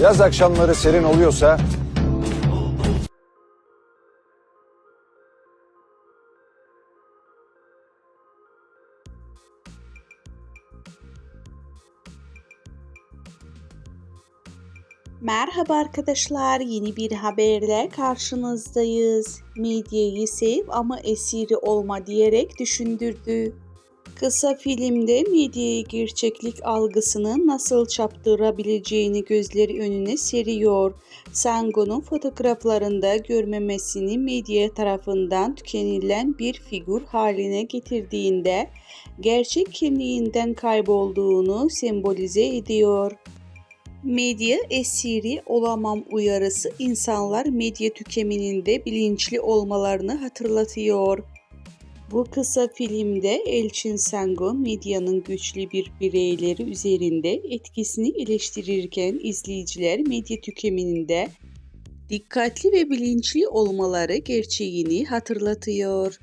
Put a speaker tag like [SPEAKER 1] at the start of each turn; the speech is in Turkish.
[SPEAKER 1] Yaz akşamları serin oluyorsa
[SPEAKER 2] Merhaba arkadaşlar, yeni bir haberle karşınızdayız. Medyayı sev ama esiri olma diyerek düşündürdü. Kısa filmde medyayı gerçeklik algısını nasıl çaptırabileceğini gözleri önüne seriyor. Sango'nun fotoğraflarında görmemesini medya tarafından tükenilen bir figür haline getirdiğinde gerçek kimliğinden kaybolduğunu sembolize ediyor. Medya esiri olamam uyarısı insanlar medya tüketiminde bilinçli olmalarını hatırlatıyor. Bu kısa filmde Elçin Sango medyanın güçlü bir bireyleri üzerinde etkisini eleştirirken izleyiciler medya tüketiminde dikkatli ve bilinçli olmaları gerçeğini hatırlatıyor.